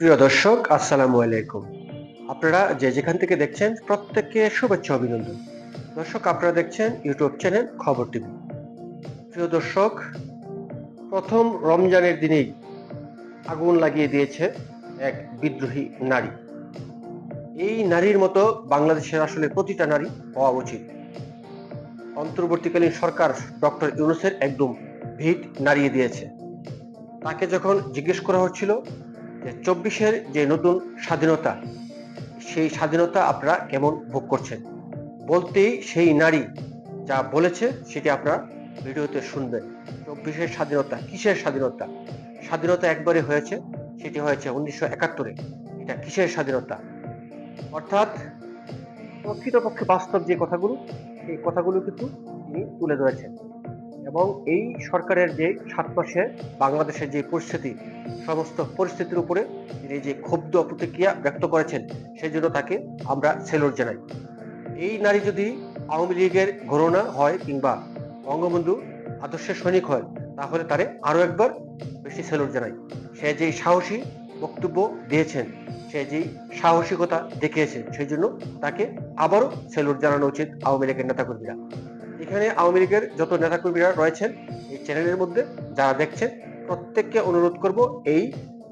দর্শক, আসসালামু আলাইকুম। আপনারা যে যেখান থেকে দেখছেন, প্রত্যেককে শুভেচ্ছা অভিনন্দন। দর্শক, আপনারা দেখছেন ইউটিউব চ্যানেল খবর টিভি। প্রিয় দর্শক, প্রথম রমজানের দিনেই আগুন লাগিয়ে দিয়েছে এক বিদ্রোহী নারী। এই নারীর মতো বাংলাদেশের আসলে প্রতিটা নারী হওয়া উচিত। অন্তর্বর্তীকালীন সরকার ডক্টর ইউনুসের একদম ভিত নাড়িয়ে দিয়েছে। তাকে যখন জিজ্ঞেস করা হচ্ছিল যে চব্বিশের যে নতুন স্বাধীনতা, সেই স্বাধীনতা আপনারা কেমন ভোগ করছেন? বলতেই সেই নারী যা বলেছে, সেটি আপনারা ভিডিওতে শুনবেন। চব্বিশের স্বাধীনতা, কিসের স্বাধীনতা? স্বাধীনতা একবারে হয়েছে, সেটি হয়েছে উনিশশো একাত্তরে। এটা কিসের স্বাধীনতা? অর্থাৎ প্রকৃতপক্ষে বাস্তব যে কথাগুলো, সেই কথাগুলো কিন্তু তিনি তুলে ধরেছেন। এবং এই সরকারের যে সাত মাসে বাংলাদেশের যে পরিস্থিতি, সমস্ত পরিস্থিতির উপরে তিনি যে ক্ষুব্ধ প্রতিক্রিয়া ব্যক্ত করেছেন, সেই জন্য তাকে আমরা সেলুট জানাই। এই নারী যদি আওয়ামী লীগের ঘরনা হয় কিংবা বঙ্গবন্ধু আদর্শের সৈনিক হয়, তাহলে তারে আরও একবার বেশি সেলুট জানাই। সে যে সাহসী বক্তব্য দিয়েছেন, সে যে সাহসিকতা দেখিয়েছেন, সেই জন্য তাকে আবারও সেলুট জানানো উচিত আওয়ামী লীগের নেতাকর্মীরা। এখানে আওয়ামী লীগের যত নেতাকর্মীরা রয়েছেন, এই চ্যানেলের মধ্যে যারা দেখছেন, প্রত্যেককে অনুরোধ করব এই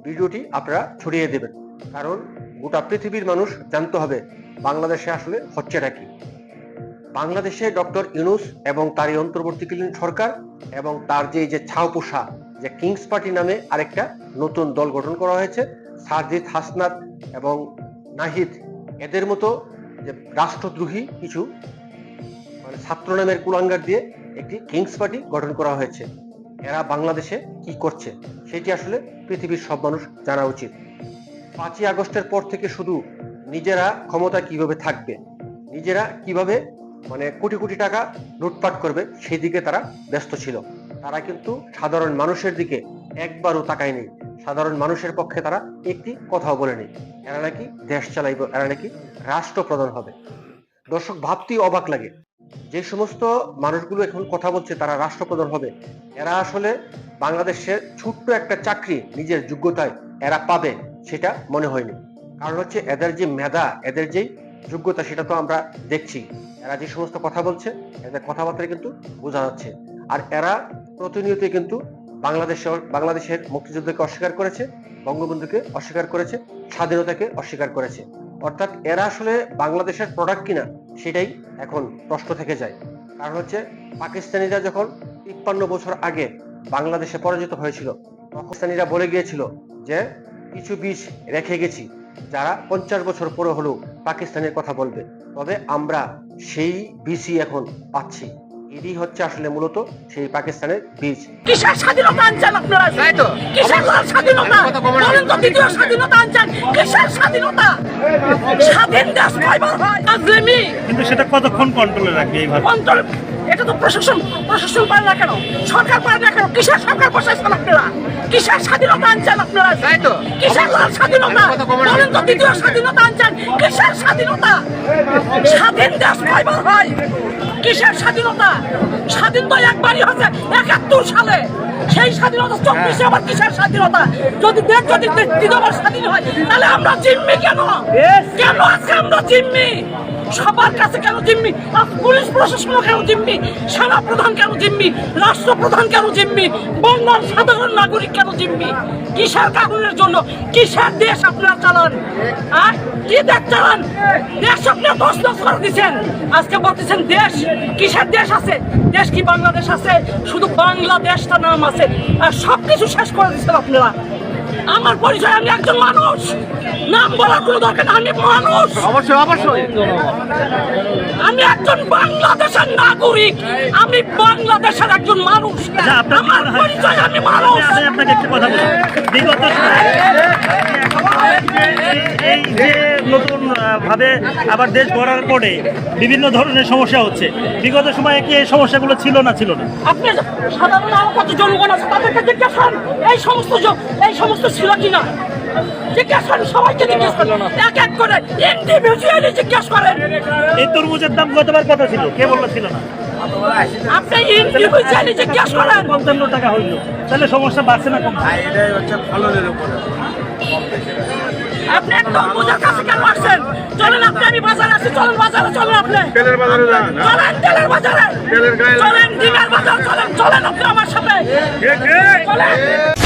ভিডিওটি আপনারা ছড়িয়ে দেবেন। কারণ গোটা পৃথিবীর মানুষ জানতে হবে বাংলাদেশে আসলে হচ্ছেটা কি। বাংলাদেশে ডক্টর ইউনুস এবং তারই অন্তর্বর্তীকালীন সরকার এবং তার যে যে ছাউপোষা, যে কিংস পার্টি নামে আরেকটা নতুন দল গঠন করা হয়েছে, সারজিৎ হাসনাত এবং নাহিদ, এদের মতো যে রাষ্ট্রদ্রোহী কিছু মানে ছাত্র নামের কুলাঙ্গার দিয়ে একটি কিংস পার্টি গঠন করা হয়েছে। এরা বাংলাদেশে কি করছে সেটি আসলে পৃথিবীর সব মানুষ জানা উচিত। পাঁচই আগস্টের পর থেকে শুধু নিজেরা ক্ষমতা কীভাবে থাকবে, নিজেরা কীভাবে মানে কোটি কোটি টাকা লুটপাট করবে সেই দিকে তারা ব্যস্ত ছিল। তারা কিন্তু সাধারণ মানুষের দিকে একবারও তাকায়নি। সাধারণ মানুষের পক্ষে তারা একটি কথাও বলেনি। এরা নাকি দেশ চালাইব, এরা নাকি রাষ্ট্রপ্রধান হবে। দর্শক, ভাবতেই অবাক লাগে যে সমস্ত মানুষগুলো এখন কথা বলছে তারা রাষ্ট্রপ্রধান হবে, এরা আসলে বাংলাদেশের ছোট্ট একটা চাকরি নিজের যোগ্যতায় এরা পাবে সেটা মনে হয়নি। কারণ হচ্ছে এদের যে মেধা, এদের যে যোগ্যতা সেটা তো আমরা দেখছি। এরা যে সমস্ত কথা বলছে, এদের কথাবার্তায় কিন্তু বোঝা যাচ্ছে। আর এরা প্রতিনিয়ত কিন্তু বাংলাদেশের বাংলাদেশের মুক্তিযুদ্ধকে অস্বীকার করেছে, বঙ্গবন্ধুকে অস্বীকার করেছে, স্বাধীনতাকে অস্বীকার করেছে। অর্থাৎ এরা আসলে বাংলাদেশের প্রোডাক্ট কিনা সেটাই এখন প্রশ্ন থেকে যায়। কারণ হচ্ছে পাকিস্তানিরা যখন তিপ্পান্ন বছর আগে বাংলাদেশে পরাজিত হয়েছিল, পাকিস্তানিরা বলে গিয়েছিল যে, কিছু বীজ রেখে গেছি, যারা পঞ্চাশ বছর পরে হলেও পাকিস্তানের কথা বলবে। তবে আমরা সেই বীজই এখন পাচ্ছি। এটি হচ্ছে আসলে মূলত সেই পাকিস্তানের বীজ। কিসের স্বাধীনতা আনছেন আপনারা? তাই তো। কিসের স্বাধীনতা? বলেন। তো দ্বিতীয় স্বাধীনতা আনছেন। কিসের স্বাধীনতা? স্বাধীন দেশ কয়বার হয়? কিন্তু সেটা কতক্ষণ কন্ট্রোলে রাখবে এইভাবে? অন্তর এটা তো প্রশাসন প্রশাসন পারে না কেন? সরকার পারে না কেন? কিসের সরকার প্রশাসন আপনারা? কিসের স্বাধীনতা আনছেন আপনারা? তাই তো। কিসের স্বাধীনতা? বলেন তো দ্বিতীয় স্বাধীনতা আনছেন। কিসের স্বাধীনতা? স্বাধীন দেশ কয়বার হয়। কিসের স্বাধীনতা? স্বাধীন তো একবারই হয়েছে একাত্তর সালে। সেই স্বাধীনতা চব্বিশে আবার কিসের স্বাধীনতা? যদি দেশ যদি দ্বিতীয়বার স্বাধীন হয় তাহলে আমরা জিম্মি কেন? কেন আজকে আমরা জিম্মি সবার কাছে কেন জিম্মি? পুলিশ প্রশাসনও কেন জিম্মি? সেনা প্রধান কেন জিম্মি? রাষ্ট্রপ্রধান কেন জিম্মি? বন্যার সাধারণ নাগরিক কেন জিম্মি? কিসের কারণের জন্য? কিসের দেশ আপনারা চালান? আর কি দেশ চালান? দেশ আপনারা দশ করে দিচ্ছেন আজকে বলতেছেন দেশ। কিসের দেশ আছে? দেশ কি বাংলাদেশ আছে? শুধু বাংলাদেশটা নাম আছে। আর সব কিছু শেষ করে দিচ্ছেন আপনারা। আমার পরিচয় আমি একজন মানুষ। নাম বলার কোনো দরকার আমি মানুষ। অবশ্যই অবশ্যই। আমি একজন বাংলাদেশের নাগরিক আমি বাংলাদেশের একজন মানুষ। আচ্ছা, আমার পরিচয় আমি মানুষ। আমি আপনাকে একটু কথা বলি। বিগত এই ভাবে আবার দেশ গড়ার পরে বিভিন্ন ধরনের সমস্যা হচ্ছে। বিগত সময়ে কি এই সমস্যাগুলো ছিল না ছিল না? আপনি সাধারণ আরও কত জনগণ আছে তাদেরকে এই সমস্ত এই সমস্ত ছিল কিনা? জিজ্ঞাসা করেন, সবাইকে জিজ্ঞেস করেন এক এক করে ইন্ডিভিজুয়ালি জিজ্ঞেস করেন। এই তরমুজের দাম গতবার কত ছিল? কে বলল ছিল না? আপনি ইন্ডিভিজুয়ালি জিজ্ঞাসা করেন। পঞ্চান্ন টাকা হইল। তাহলে সমস্যা বাড়ছে না কম এটাই হচ্ছে ফলনের উপরে। আপনি একদম পূজার কাছে কেন আসছেন? চলেন আপনি আমি বাজারে আসি চলেন বাজারে চলেন আপনি। তেলের বাজারে যান চলেন তেলের বাজারে। তেলের গায়ে চলেন ডিমের বাজার চলেন চলেন আপনি আমার সাথে। চলেন।